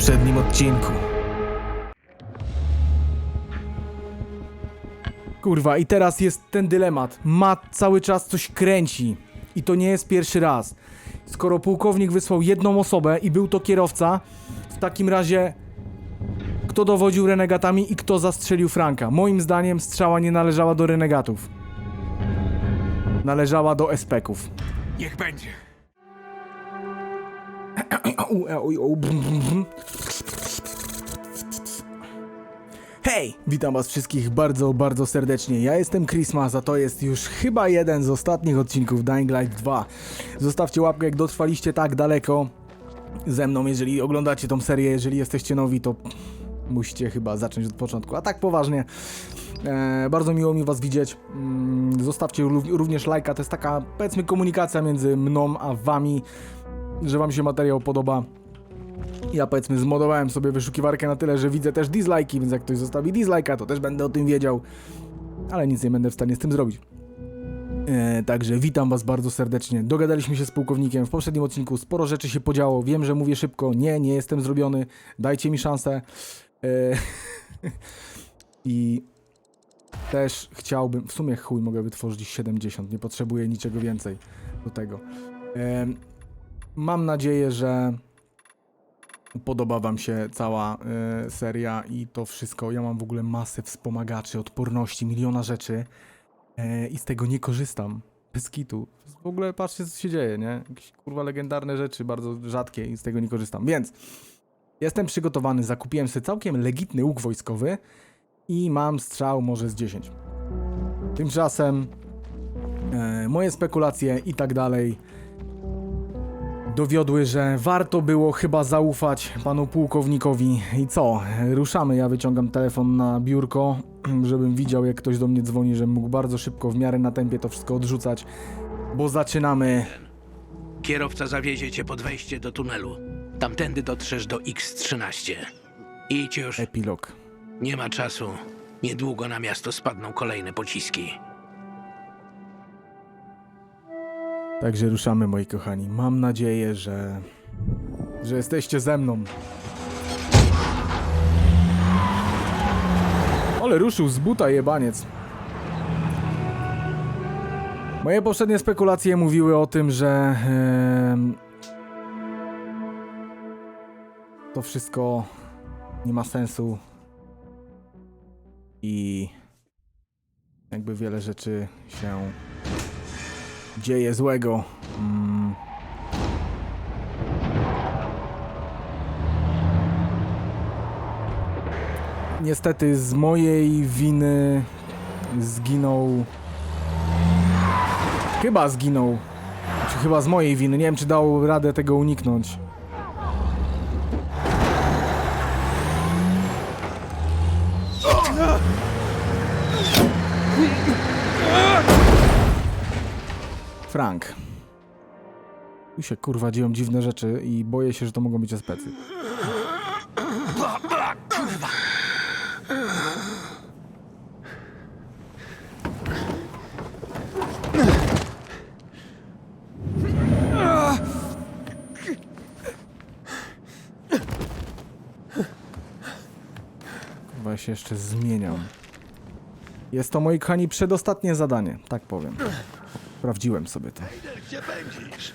poprzednim odcinku. Kurwa, i teraz jest ten dylemat. Matt cały czas coś kręci. I to nie jest pierwszy raz. Skoro pułkownik wysłał jedną osobę i był to kierowca, w takim razie kto dowodził renegatami i kto zastrzelił Franka? Moim zdaniem strzała nie należała do renegatów. Należała do espeków. Niech będzie. Hej! Witam was wszystkich bardzo, bardzo serdecznie. Ja jestem Christmas, a to jest już chyba jeden z ostatnich odcinków Dying Light 2. Zostawcie łapkę, jak dotrwaliście tak daleko ze mną, jeżeli oglądacie tą serię, jeżeli jesteście nowi, to musicie chyba zacząć od początku. A tak poważnie, e, bardzo miło mi was widzieć. Mm, Zostawcie rów- również lajka, to jest taka, powiedzmy, komunikacja między mną a wami że wam się materiał podoba. Ja powiedzmy zmodowałem sobie wyszukiwarkę na tyle, że widzę też dislike'i, więc jak ktoś zostawi dislike'a, to też będę o tym wiedział. Ale nic nie będę w stanie z tym zrobić. E, także witam was bardzo serdecznie. Dogadaliśmy się z pułkownikiem w poprzednim odcinku, sporo rzeczy się podziało. Wiem, że mówię szybko. Nie, nie jestem zrobiony. Dajcie mi szansę. E, I też chciałbym, w sumie chuj, mogę wytworzyć 70, nie potrzebuję niczego więcej do tego. Em, Mam nadzieję, że podoba Wam się cała y, seria i to wszystko. Ja mam w ogóle masę wspomagaczy, odporności, miliona rzeczy y, i z tego nie korzystam. Bez kitu. W ogóle patrzcie, co się dzieje, nie? Jakieś kurwa legendarne rzeczy, bardzo rzadkie i z tego nie korzystam. Więc jestem przygotowany, zakupiłem sobie całkiem legitny łuk wojskowy i mam strzał może z 10. Tymczasem e, moje spekulacje i tak dalej dowiodły, że warto było chyba zaufać panu pułkownikowi. I co? Ruszamy. Ja wyciągam telefon na biurko, żebym widział, jak ktoś do mnie dzwoni, żebym mógł bardzo szybko, w miarę na tempie to wszystko odrzucać, bo zaczynamy. Kierowca zawiezie cię pod wejście do tunelu. Tamtędy dotrzesz do X13. Idź już, Epilog. nie ma czasu. Niedługo na miasto spadną kolejne pociski. Także ruszamy, moi kochani. Mam nadzieję, że. że jesteście ze mną. Ale ruszył z buta jebaniec. Moje poprzednie spekulacje mówiły o tym, że. em, to wszystko nie ma sensu. I. jakby wiele rzeczy się dzieje złego. Mm. Niestety z mojej winy zginął. Chyba zginął. Czy chyba z mojej winy. Nie wiem, czy dał radę tego uniknąć. Frank. Tu się kurwa dzieją dziwne rzeczy i boję się, że to mogą być especy. Kurwa się jeszcze zmieniam. Jest to moi kochani przedostatnie zadanie, tak powiem. Sprawdziłem sobie to. Gdzie pędzisz?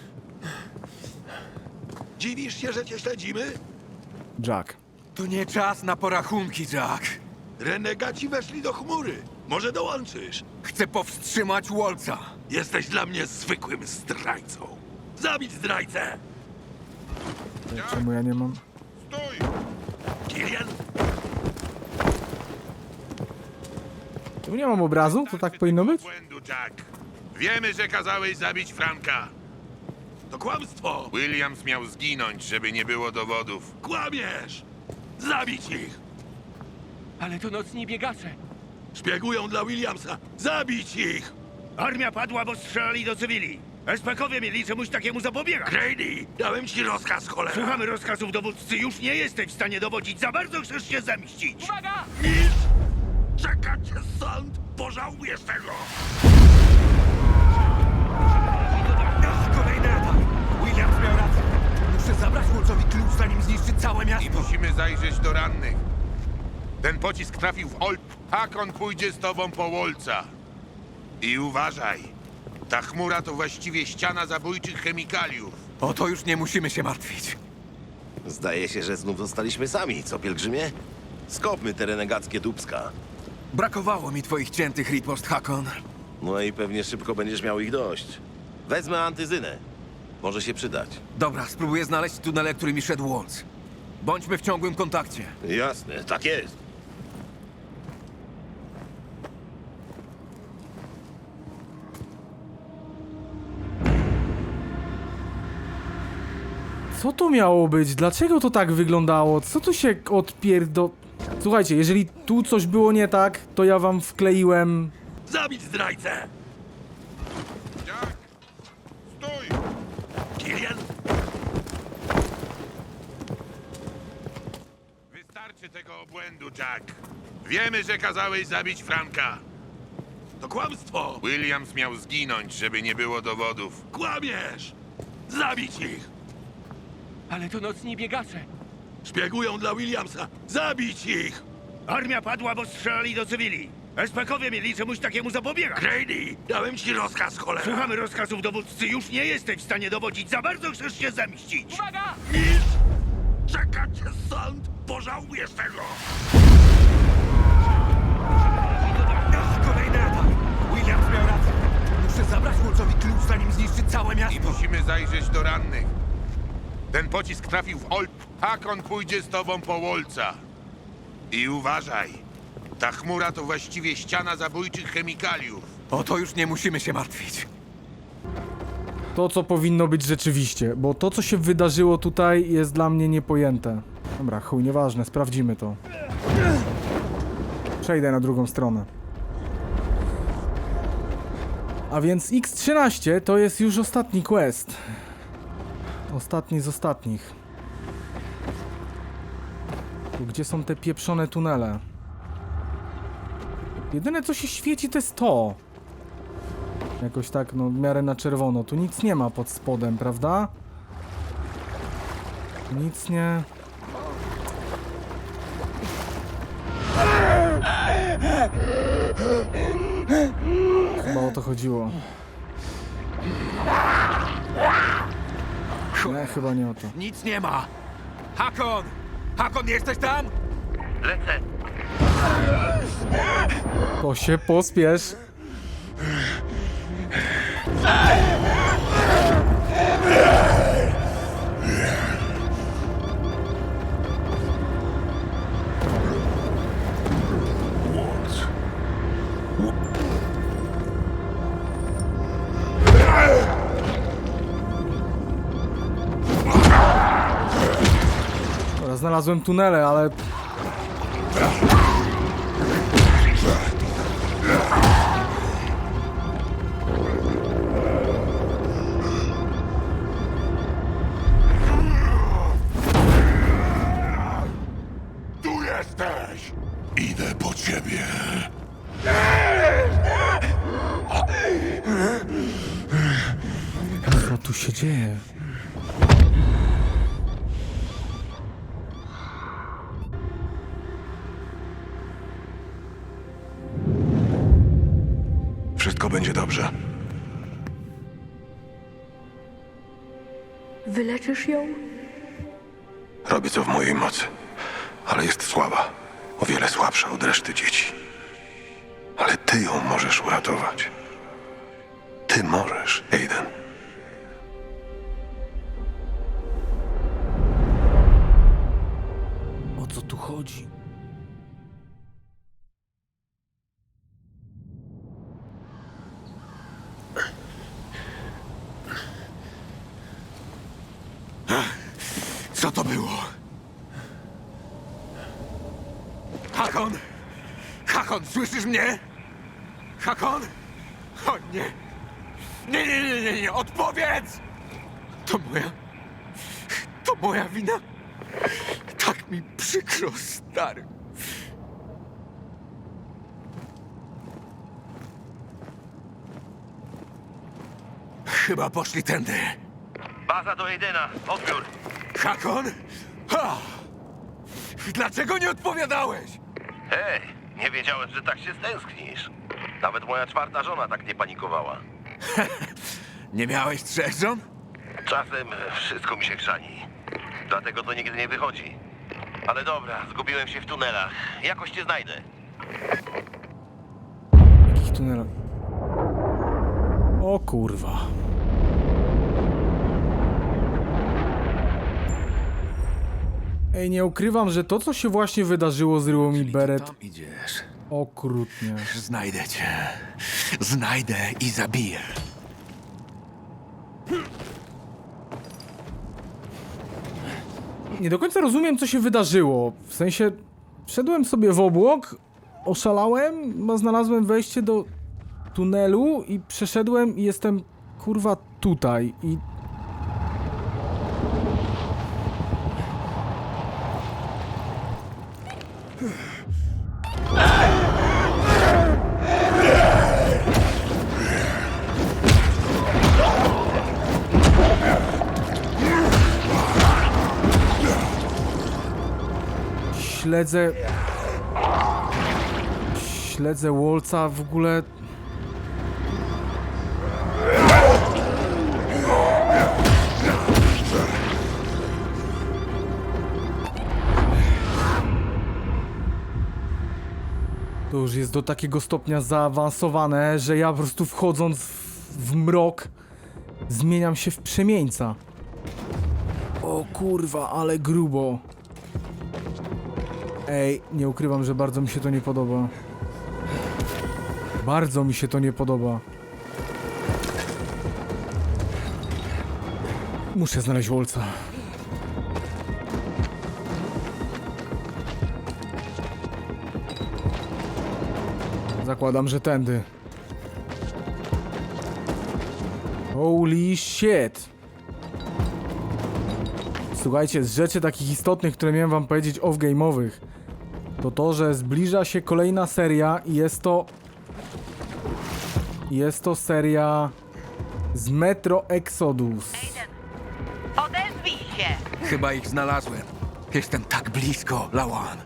Dziwisz się, że cię śledzimy? Jack. To nie czas na porachunki, Jack. Renegaci weszli do chmury. Może dołączysz? Chcę powstrzymać Wolca. Jesteś dla mnie zwykłym zdrajcą. Zabić zdrajcę! Czemu ja nie mam? Kilian, Tu nie mam obrazu? To tak powinno być? Błędu, Jack. Wiemy, że kazałeś zabić Franka. to kłamstwo! Williams miał zginąć, żeby nie było dowodów. Kłamiesz! Zabić ich! Ale to nocni biegacze. Szpiegują dla Williamsa! Zabić ich! Armia padła, bo strzelali do cywili. SPKowie mieli czemuś takiemu zapobiegać. Grady, dałem ci rozkaz, cholera! Słuchamy rozkazów dowódcy, już nie jesteś w stanie dowodzić. Za bardzo chcesz się zemścić. Uwaga! Milcz! Czeka cię sąd! Pożałujesz tego! Zabrać Wolcowi klucz, zanim zniszczy zniszczyć całe I miasto. musimy zajrzeć do rannych. Ten pocisk trafił w Ol... Hakon pójdzie z tobą po Wolca. I uważaj. Ta chmura to właściwie ściana zabójczych chemikaliów. O to już nie musimy się martwić. Zdaje się, że znów zostaliśmy sami, co pielgrzymie? Skopmy te renegackie dubska. Brakowało mi twoich ciętych ripost, Hakon. No i pewnie szybko będziesz miał ich dość. Wezmę antyzynę. Może się przydać. Dobra, spróbuję znaleźć tunele, którymi szedł łąc. Bądźmy w ciągłym kontakcie. Jasne, tak jest. Co to miało być? Dlaczego to tak wyglądało? Co tu się odpierdo... Słuchajcie, jeżeli tu coś było nie tak, to ja wam wkleiłem... Zabić zdrajcę! Jack! Stój! Kilian! Wystarczy tego obłędu, Jack. Wiemy, że kazałeś zabić Franka. To kłamstwo! Williams miał zginąć, żeby nie było dowodów. Kłamiesz! Zabić ich! Ale to nocni biegacze. Szpiegują dla Williamsa! Zabić ich! Armia padła, bo strzelali do cywili. SPKowie mieli czemuś takiemu zapobiegać. Grady! Dałem ci rozkaz, cholera! Słuchamy rozkazów dowódcy, już nie jesteś w stanie dowodzić. Za bardzo chcesz się zemścić. Nic! Czeka cię sąd! Pożałujesz tego! Ach, Kolejny atak! Williams miał rację. Muszę zabrać Wolcowi klucz, zanim zniszczy całe I miasto. musimy zajrzeć do rannych. Ten pocisk trafił w Ol... Hakon pójdzie z tobą po Wolca. I uważaj. Ta chmura to właściwie ściana zabójczych chemikaliów. O to już nie musimy się martwić. To, co powinno być rzeczywiście, bo to, co się wydarzyło tutaj, jest dla mnie niepojęte. Dobra, chuj, nieważne, sprawdzimy to. Przejdę na drugą stronę. A więc X13 to jest już ostatni quest. Ostatni z ostatnich. Tu, gdzie są te pieprzone tunele? Jedyne, co się świeci, to jest to. Jakoś tak, no, w miarę na czerwono. Tu nic nie ma pod spodem, prawda? Nic nie... Chyba o to chodziło. Nie, chyba nie o to. Nic nie ma. Hakon! Hakon, jesteś tam? To się pospiesz. Znalazłem tunele, ale po ciebie! co tu się dzieje? Wszystko będzie dobrze. Wyleczysz ją? Robię co w mojej mocy, ale jest słaba. Wiele słabsza od reszty dzieci. Ale ty ją możesz uratować. Ty możesz, Aiden. O co tu chodzi? Słyszysz mnie? Hakon? O nie! Nie, nie, nie, nie, nie, odpowiedz! To moja... To moja wina. Tak mi przykro, stary. Chyba poszli tędy. Baza do Edena, odbiór. Hakon? Ha! Dlaczego nie odpowiadałeś? Hej, nie wiedziałem, że tak się stęsknisz. Nawet moja czwarta żona tak nie panikowała. Nie miałeś trzech żon? Czasem wszystko mi się chrzani. Dlatego to nigdy nie wychodzi. Ale dobra, zgubiłem się w tunelach. Jakoś cię znajdę. Jakich tunelach? O kurwa. Ej, nie ukrywam, że to, co się właśnie wydarzyło, zryło mi beret Tam idziesz. okrutnie. Znajdę cię. Znajdę i zabiję. Nie do końca rozumiem, co się wydarzyło. W sensie, wszedłem sobie w obłok, oszalałem, bo znalazłem wejście do tunelu i przeszedłem i jestem, kurwa, tutaj. I śledzę... Śledzę Wolca w ogóle... To już jest do takiego stopnia zaawansowane, że ja po prostu wchodząc w, mrok zmieniam się w przemieńca. O kurwa, ale grubo. Ej, nie ukrywam, że bardzo mi się to nie podoba. Bardzo mi się to nie podoba. Muszę znaleźć Wolca. Zakładam, że tędy. Holy shit! Słuchajcie, z rzeczy takich istotnych, które miałem wam powiedzieć off-game'owych, to to, że zbliża się kolejna seria i jest to... Jest to seria z Metro Exodus. Odezwij się! Chyba ich znalazłem. Jestem tak blisko, Lawan.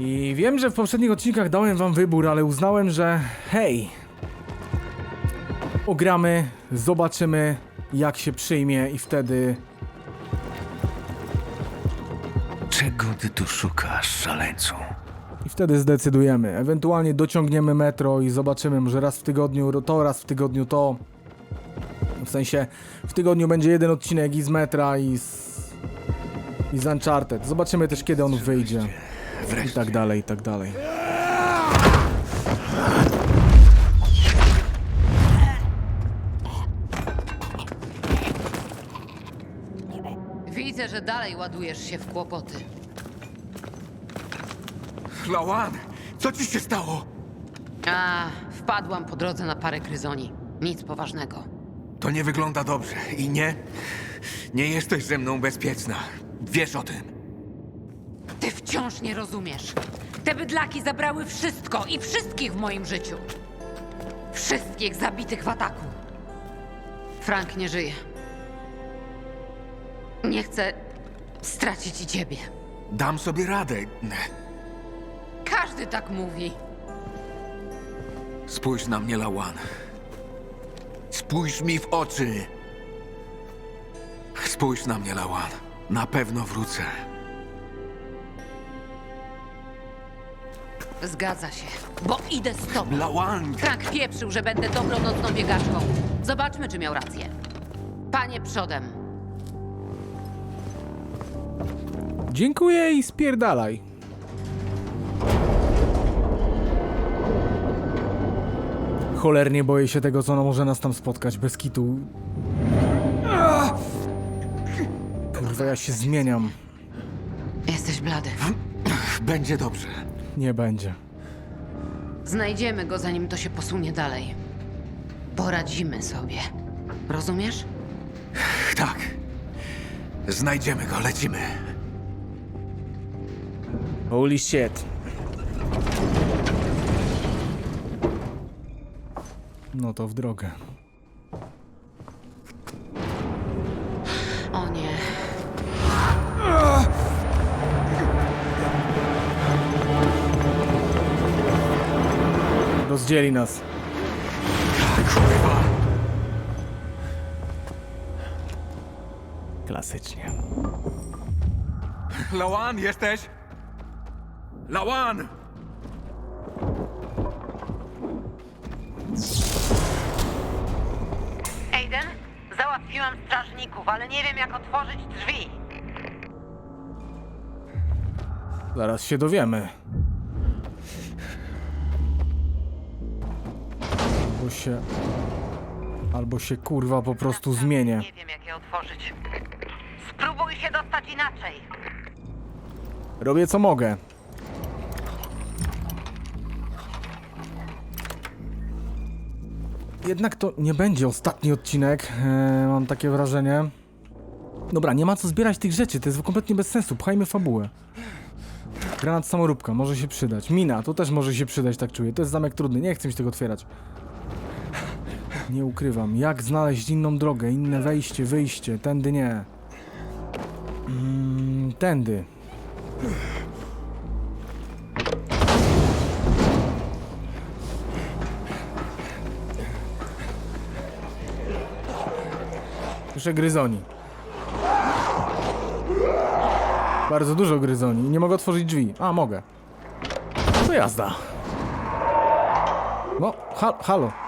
I wiem, że w poprzednich odcinkach dałem wam wybór, ale uznałem, że hej, ogramy, zobaczymy jak się przyjmie i wtedy Czego ty tu szukasz, szaleńcu? i wtedy zdecydujemy. Ewentualnie dociągniemy metro i zobaczymy, może raz w tygodniu to, raz w tygodniu to. W sensie, w tygodniu będzie jeden odcinek i z metra i z, i z Uncharted. Zobaczymy też kiedy on wyjdzie. I Wreszcie. tak dalej, i tak dalej. Widzę, że dalej ładujesz się w kłopoty. Lawan, co ci się stało? A, wpadłam po drodze na parę gryzoni. Nic poważnego. To nie wygląda dobrze i nie... Nie jesteś ze mną bezpieczna. Wiesz o tym. Ty wciąż nie rozumiesz. Te bydlaki zabrały wszystko i wszystkich w moim życiu. Wszystkich zabitych w ataku. Frank nie żyje. Nie chcę stracić i ciebie. Dam sobie radę. Każdy tak mówi. Spójrz na mnie, Lawan. Spójrz mi w oczy. Spójrz na mnie, Lawan. Na pewno wrócę. Zgadza się, bo idę z tobą. Frank pieprzył, że będę dobrą nocną biegaczką. Zobaczmy, czy miał rację. Panie przodem. Dziękuję i spierdalaj. Cholernie boję się tego, co no może nas tam spotkać, bez kitu. Kurwa, ja się zmieniam. Jesteś blady. Będzie dobrze. Nie będzie. Znajdziemy go, zanim to się posunie dalej. Poradzimy sobie. Rozumiesz? Tak. Znajdziemy go, lecimy. Holy shit. No to w drogę. O nie. Rozdzieli nas. Klasycznie. Lawan, jesteś? Lawan! Aiden, załatwiłam strażników, ale nie wiem jak otworzyć drzwi. Zaraz się dowiemy. Albo się... Albo się kurwa po prostu zmienię. Nie wiem jak je otworzyć. Spróbuj się dostać inaczej. Robię co mogę. Jednak to nie będzie ostatni odcinek, e, mam takie wrażenie. Dobra, nie ma co zbierać tych rzeczy, to jest kompletnie bez sensu, pchajmy fabułę. Granat samoróbka, może się przydać. Mina, to też może się przydać, tak czuję. To jest zamek trudny, nie chcę mi się tego otwierać. Nie ukrywam, jak znaleźć inną drogę, inne wejście, wyjście, tędy nie. Mm, tędy. Słyszę gryzoni. Bardzo dużo gryzoni nie mogę otworzyć drzwi. A, mogę. To jazda. No, ha halo.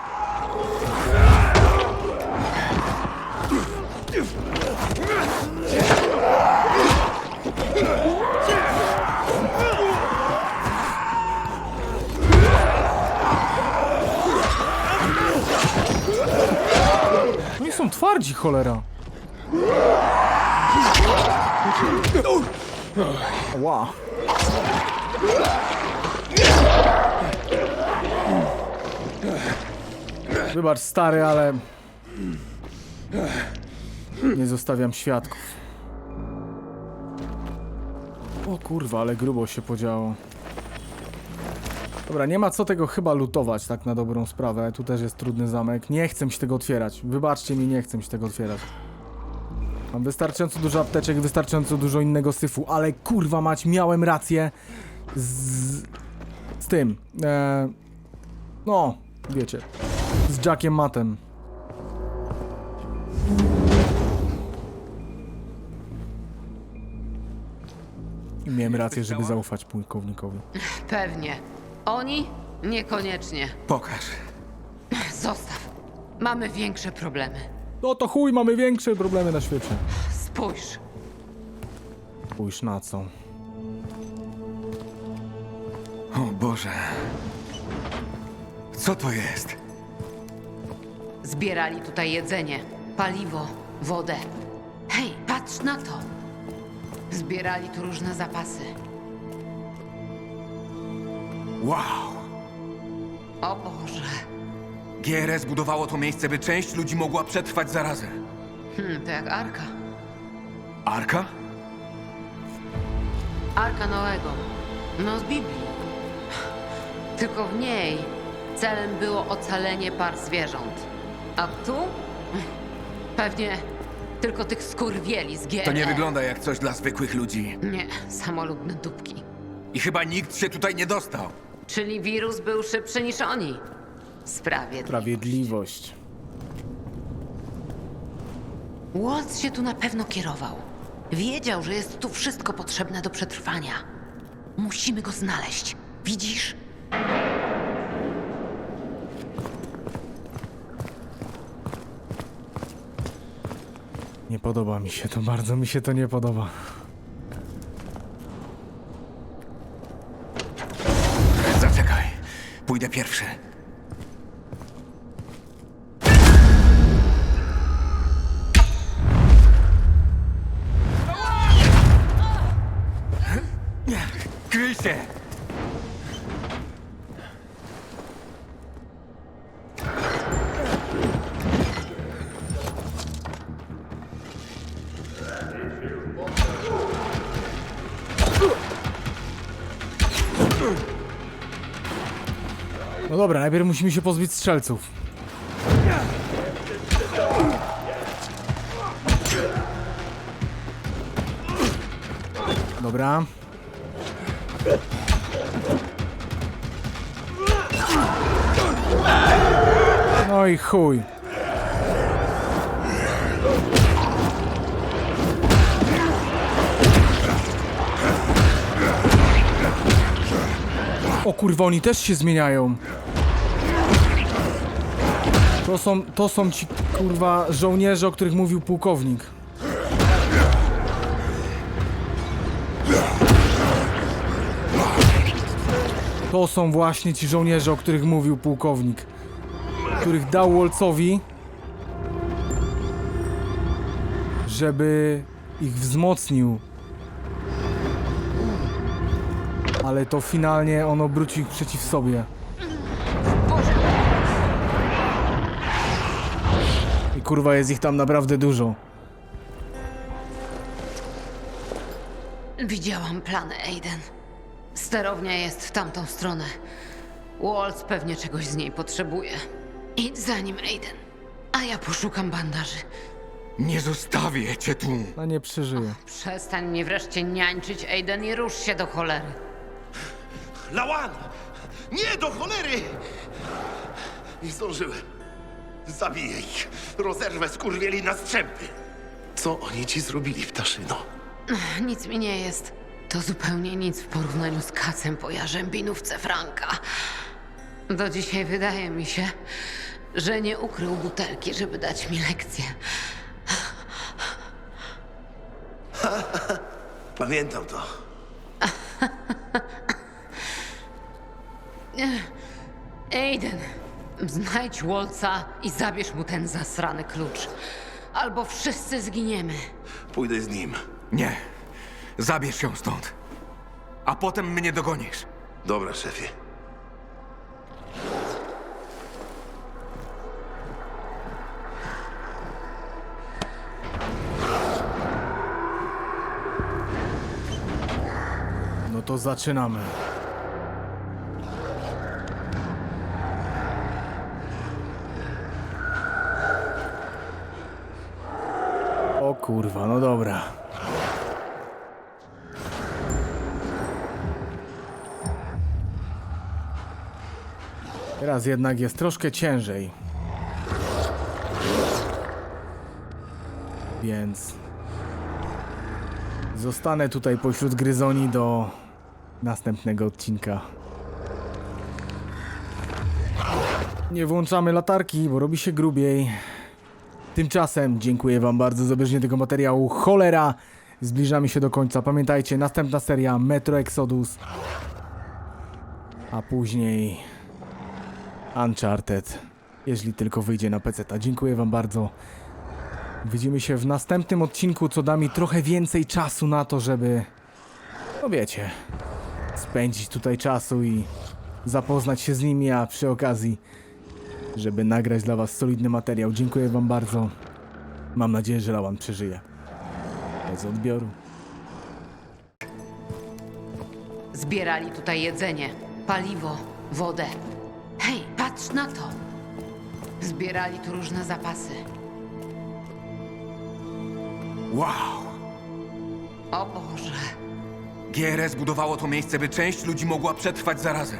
Oni są twardzi, cholera. Ła. Wybacz, stary, ale... Nie zostawiam świadków. O kurwa, ale grubo się podziało. Dobra, nie ma co tego chyba lutować tak na dobrą sprawę. Tu też jest trudny zamek. Nie chcę się tego otwierać. Wybaczcie mi, nie chcę się tego otwierać. Mam wystarczająco dużo apteczek, wystarczająco dużo innego syfu, ale kurwa mać, miałem rację z, z tym. E, no, wiecie. Z Jackiem Mattem. I Miałem rację, żeby zaufać pułkownikowi. Pewnie. Oni? Niekoniecznie. Pokaż. Zostaw. Mamy większe problemy. No to chuj, mamy większe problemy na świecie. Spójrz. Spójrz na co. O Boże. Co to jest? Zbierali tutaj jedzenie, paliwo, wodę. Hej, patrz na to. Zbierali tu różne zapasy. Wow. O Boże. GRS budowało to miejsce, by część ludzi mogła przetrwać zarazę. Hmm, to jak Arka. Arka? Arka Noego. No z Biblii. Tylko w niej celem było ocalenie par zwierząt. A tu? Pewnie tylko tych skurwieli z GRE. To nie wygląda jak coś dla zwykłych ludzi. Nie, samolubne dupki. I chyba nikt się tutaj nie dostał. Czyli wirus był szybszy niż oni. Sprawiedliwie. Sprawiedliwość. Waltz się tu na pewno kierował. Wiedział, że jest tu wszystko potrzebne do przetrwania. Musimy go znaleźć. Widzisz? Nie podoba mi się to, bardzo mi się to nie podoba. Zaczekaj. Pójdę pierwszy. Kryj! Najpierw musimy się pozbyć strzelców. Dobra. No i chuj. O kurwa, oni też się zmieniają. To są, to są ci kurwa żołnierze, o których mówił pułkownik. To są właśnie ci żołnierze, o których mówił pułkownik. Których dał Wolcowi, żeby ich wzmocnił. Ale to finalnie on obrócił ich przeciw sobie. I kurwa jest ich tam naprawdę dużo. Widziałam plany, Aiden. Sterownia jest w tamtą stronę. Waltz pewnie czegoś z niej potrzebuje. Idź za nim, Aiden. A ja poszukam bandaży. Nie zostawię cię tu. No nie przeżyje. Przestań mnie wreszcie niańczyć, Aiden, i rusz się do cholery. Lawan! Nie, do cholery! Nie zdążyłem. Zabiję ich. Rozerwę skurwieli na strzępy. Co oni ci zrobili, ptaszyno? Nic mi nie jest. To zupełnie nic w porównaniu z kacem po jarzębinówce Franka. Do dzisiaj wydaje mi się, że nie ukrył butelki, żeby dać mi lekcję. Pamiętam to. Aiden, znajdź Wolca i zabierz mu ten zasrany klucz. Albo wszyscy zginiemy. Pójdę z nim. Nie. Zabierz ją stąd. A potem mnie dogonisz. Dobra, szefie. No to zaczynamy. Kurwa, no dobra. Teraz jednak jest troszkę ciężej. Więc zostanę tutaj pośród gryzoni do następnego odcinka. Nie włączamy latarki, bo robi się grubiej. Tymczasem dziękuję Wam bardzo za obejrzenie tego materiału. Cholera! Zbliżamy się do końca. Pamiętajcie, następna seria Metro Exodus. A później Uncharted. Jeśli tylko wyjdzie na PC. Dziękuję Wam bardzo. Widzimy się w następnym odcinku, co da mi trochę więcej czasu na to, żeby. No wiecie. Spędzić tutaj czasu i zapoznać się z nimi, a przy okazji, żeby nagrać dla Was solidny materiał. Dziękuję Wam bardzo. Mam nadzieję, że Lawan przeżyje. Bez odbioru. Zbierali tutaj jedzenie, paliwo, wodę. Hej, patrz na to! Zbierali tu różne zapasy. Wow. O Boże. GRS budowało to miejsce, by część ludzi mogła przetrwać zarazę.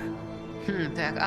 Hmm, to jak